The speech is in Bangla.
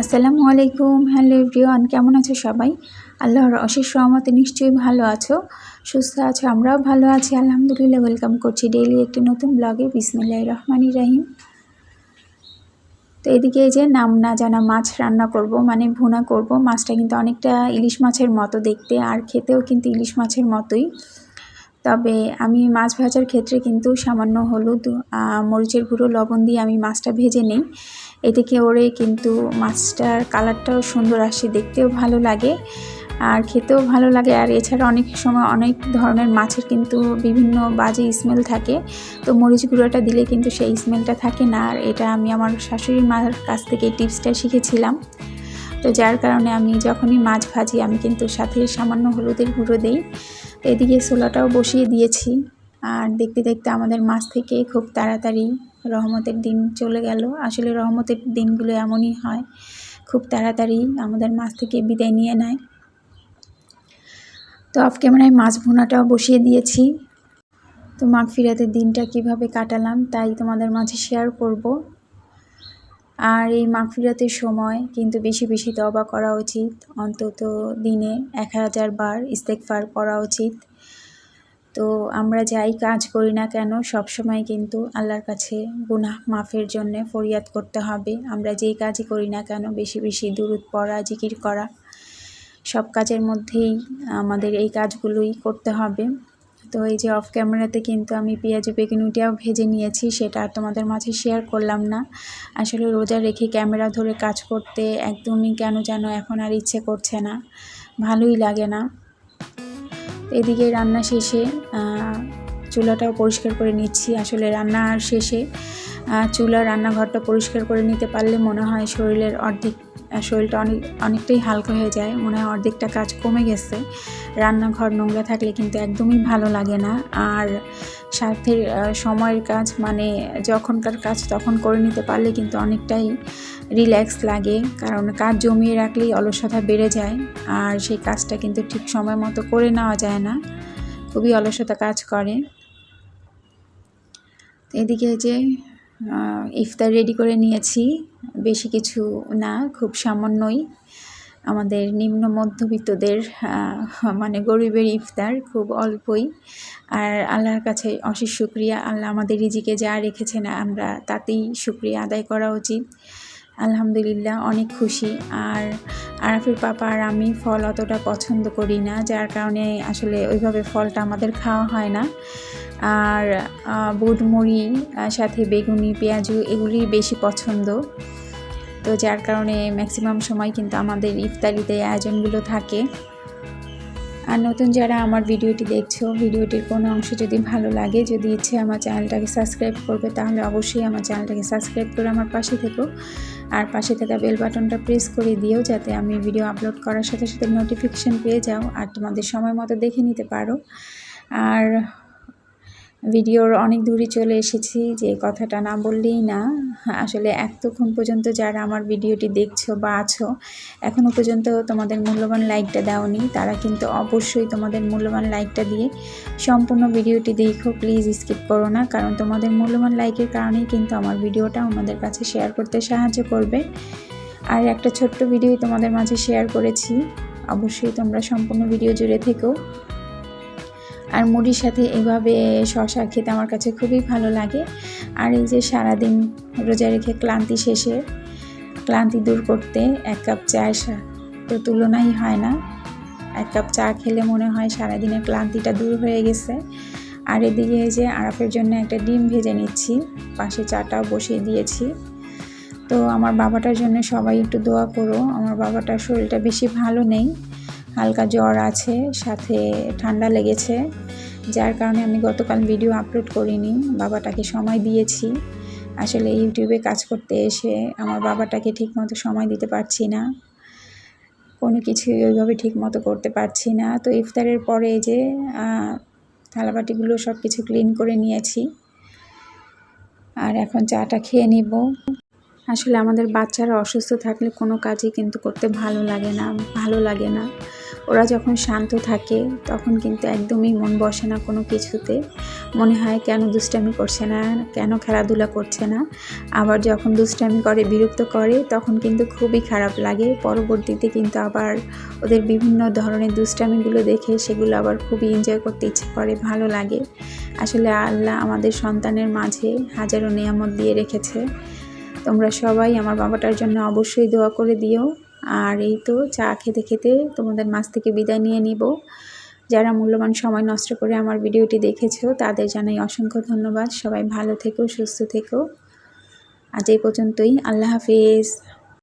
আসসালামু আলাইকুম, হ্যালো এভরিওয়ান, কেমন আছো সবাই? আল্লাহর অশেষ রহমতে নিশ্চয়ই ভালো আছো, সুস্থ আছো, আমরাও ভালো আছি, আলহামদুলিল্লাহ, ওয়েলকাম করছি ডেইলি একটি নতুন ব্লগে বিসমিল্লাহ রহমান রাহিম। তো এদিকে এই যে নাম না জানা মাছ রান্না করব মানে ভুনা করব, মাছটা কিন্তু অনেকটা ইলিশ মাছের মতো দেখতে, আর খেতেও কিন্তু ইলিশ মাছের মতোই। তবে আমি মাছ ভাজার ক্ষেত্রে কিন্তু সামান্য হলুদ মরিচের গুঁড়ো, লবণ দিয়ে আমি মাছটা ভেজে নিই। এদিকে ওরে কিন্তু মাছটার কালারটাও সুন্দর আসে, দেখতেও ভালো লাগে আর খেতেও ভালো লাগে। আর এছাড়া অনেক সময় অনেক ধরনের মাছের কিন্তু বিভিন্ন বাজে স্মেল থাকে। তো মরিচ গুঁড়োটা দিলে কিন্তু সেই স্মেলটা থাকে না। আর এটা আমি আমার শাশুড়ি মার কাছ থেকে টিপসটা শিখেছিলাম। তো যার কারণে আমি যখনই মাছ ভাজি, আমি কিন্তু সাথে সামান্য হলুদের গুঁড়ো দিই। এদিকে ছোলাটাও বসিয়ে দিয়েছি। আর দেখতে দেখতে আমাদের মাছ থেকে খুব তাড়াতাড়ি রহমতের দিন চলে গেল। আসলে রহমতের দিনগুলো এমনই হয়, খুব তাড়াতাড়ি আমাদের মাছ থেকে বিদায় নিয়ে নেয়। তো অফ ক্যামেরায় মাছ ভুনাটাও বসিয়ে দিয়েছি। তো মাঘ ফিরাতের দিনটা কীভাবে কাটালাম, তাই তোমাদের মাঝে শেয়ার করব। আর এই মাগফিরাতের সময় কিন্তু বেশি বেশি দবা করা উচিত। অন্তত দিনে এক হাজার বার ইস্তেকফার করা উচিত। তো আমরা যাই, কাজ করি না কেন, সব সময় কিন্তু আল্লাহর কাছে গুনাহ মাফের জন্য ফরিয়াদ করতে হবে। আমরা যেই কাজই করি না কেন, বেশি বেশি দূরত পড়া, জিকির করা, সব কাজের মধ্যেই আমাদের এই কাজগুলোই করতে হবে। তো এই যে অফ ক্যামেরাতে কিন্তু আমি পেঁয়াজ, বেগুনিটাও ভেজে নিয়েছি, সেটা আর তোমাদের মাঝে শেয়ার করলাম না। আসলে রোজা রেখে ক্যামেরা ধরে কাজ করতে একদমই কেন যেন এখন আর ইচ্ছে করছে না, ভালোই লাগে না। এদিকে রান্না শেষে চুলাটাও পরিষ্কার করে নিচ্ছি, আসলে রান্নার শেষে চুলা রান্নাঘরটা পরিষ্কার করে নিতে পারলে মনে হয় শরীরের অর্ধেক শরীরটা অনেক, অনেকটাই হালকা হয়ে যায়। মনে হয় অর্ধেকটা কাজ কমে গেছে। রান্নাঘর নোংরা থাকলে কিন্তু একদমই ভালো লাগে না। আর স্বার্থের সময়ের কাজ মানে যখনকার কাজ তখন করে নিতে পারলে কিন্তু অনেকটাই রিল্যাক্স লাগে। কারণ কাজ জমিয়ে রাখলেই অলসতা বেড়ে যায়। আর সেই কাজটা কিন্তু ঠিক সময় মতো করে নেওয়া যায় না। খুবই অলসতা কাজ করে। এদিকে যে ইফতার রেডি করে নিয়েছি। বেশি কিছু না, খুব সামান্যই। আমাদের নিম্ন মধ্যবিত্তদের মানে গরিবের ইফতার খুব অল্পই। আর আল্লাহর কাছে অশেষ শুক্রিয়া। আল্লাহ আমাদের রিজিকে যা রেখেছেন আমরা তাতেই শুক্রিয়া আদায় করা উচিত। আলহামদুলিল্লাহ, অনেক খুশি। আর আরাফির পাপা আর আমি ফল অতটা পছন্দ করি না, যার কারণে আসলে ওইভাবে ফলটা আমাদের খাওয়া হয় না। আর বুটমুড়ি সাথে বেগুনি, পেঁয়াজু এগুলি বেশি পছন্দ। তো যার কারণে ম্যাক্সিমাম সময় কিন্তু আমাদের ইফতারিতে আয়োজনগুলো থাকে। আর নতুন যারা আমার ভিডিওটি দেখছ, ভিডিওটির কোনো অংশ যদি ভালো লাগে, যদি ইচ্ছে আমার চ্যানেলটাকে সাবস্ক্রাইব করবে, তাহলে অবশ্যই আমার চ্যানেলটাকে সাবস্ক্রাইব করে আমার পাশে থেকো। আর পাশে থাকা বেল বাটনটা প্রেস করে দিও, যাতে আমি ভিডিও আপলোড করার সাথে সাথে নোটিফিকেশান পেয়ে যাও, আর তোমাদের সময় মতো দেখে নিতে পারো। আর ভিডিওর অনেক দূরে চলে এসেছি, যে কথাটা না বললেই না। আসলে এতক্ষণ পর্যন্ত যারা আমার ভিডিওটি দেখছ বা আছো এখনও পর্যন্ত তোমাদের মূল্যবান লাইকটা দাওনি। তারা কিন্তু অবশ্যই তোমাদের মূল্যবান লাইকটা দিয়ে সম্পূর্ণ ভিডিওটি দেখো, প্লিজ স্কিপ করো না। কারণ তোমাদের মূল্যবান লাইকের কারণেই কিন্তু আমার ভিডিওটা আমাদের কাছে শেয়ার করতে সাহায্য করবে। আর একটা ছোট্ট ভিডিও তোমাদের মাঝে শেয়ার করেছি। অবশ্যই তোমরা সম্পূর্ণ ভিডিও জুড়ে থেকেও মুড়ির সাথে এভাবে শশা খেতে আমার কাছে খুবই ভালো লাগে। আর এই যে সারাদিন রোজা রেখে ক্লান্তি শেষে ক্লান্তি দূর করতে এক কাপ চায়ের তো তুলনাই হয় না। এক কাপ চা খেলে মনে হয় সারাদিনের ক্লান্তিটা দূর হয়ে গেছে। আর এদিকে যে আরাফের জন্য একটা ডিম ভেজে নিচ্ছি, পাশে চাটাও বসিয়ে দিয়েছি। তো আমার বাবাটার জন্য সবাই একটু দোয়া করো, আমার বাবাটার শরীরটা বেশি ভালো নেই। হালকা জ্বর আছে, সাথে ঠান্ডা লেগেছে, যার কারণে আমি গতকাল ভিডিও আপলোড করিনি, বাবাটাকে সময় দিয়েছি। আসলে ইউটিউবে কাজ করতে এসে আমার বাবাটাকে ঠিকমতো সময় দিতে পারছি না। কোনো কিছুই ওইভাবে ঠিক মতো করতে পারছি না। তো ইফতারের পরে যে থালাবাটিগুলো সব কিছু ক্লিন করে নিয়েছি। আর এখন চাটা খেয়ে নিব। আসলে আমাদের বাচ্চারা অসুস্থ থাকলে কোনো কাজই কিন্তু করতে ভালো লাগে না, ভালো লাগে না। ওরা যখন শান্ত থাকে, তখন কিন্তু একদমই মন বসে না কোনো কিছুতে। মনে হয় কেন দুষ্টামি করছে না, কেন খেলাধুলা করছে না। আবার যখন দুষ্টামি করে, বিরক্ত করে, তখন কিন্তু খুবই খারাপ লাগে। পরবর্তীতে কিন্তু আবার ওদের বিভিন্ন ধরনের দুষ্টামিগুলো দেখে সেগুলো আবার খুবই এনজয় করতে ইচ্ছে করে, ভালো লাগে। আসলে আল্লাহ আমাদের সন্তানের মাঝে হাজারো নিয়ামত দিয়ে রেখেছে। তোমরা সবাই আমার বাবাটার জন্য অবশ্যই দোয়া করে দিও। আর এই তো চা খেতে খেতে তোমাদের মাছ থেকে বিদায় নিয়ে নিব। যারা মূল্যবান সময় নষ্ট করে আমার ভিডিওটি দেখেছ, তাদের জানাই অসংখ্য ধন্যবাদ। সবাই ভালো থেকো, সুস্থ থেকো। আজ এই পর্যন্তই। আল্লাহ হাফিজ।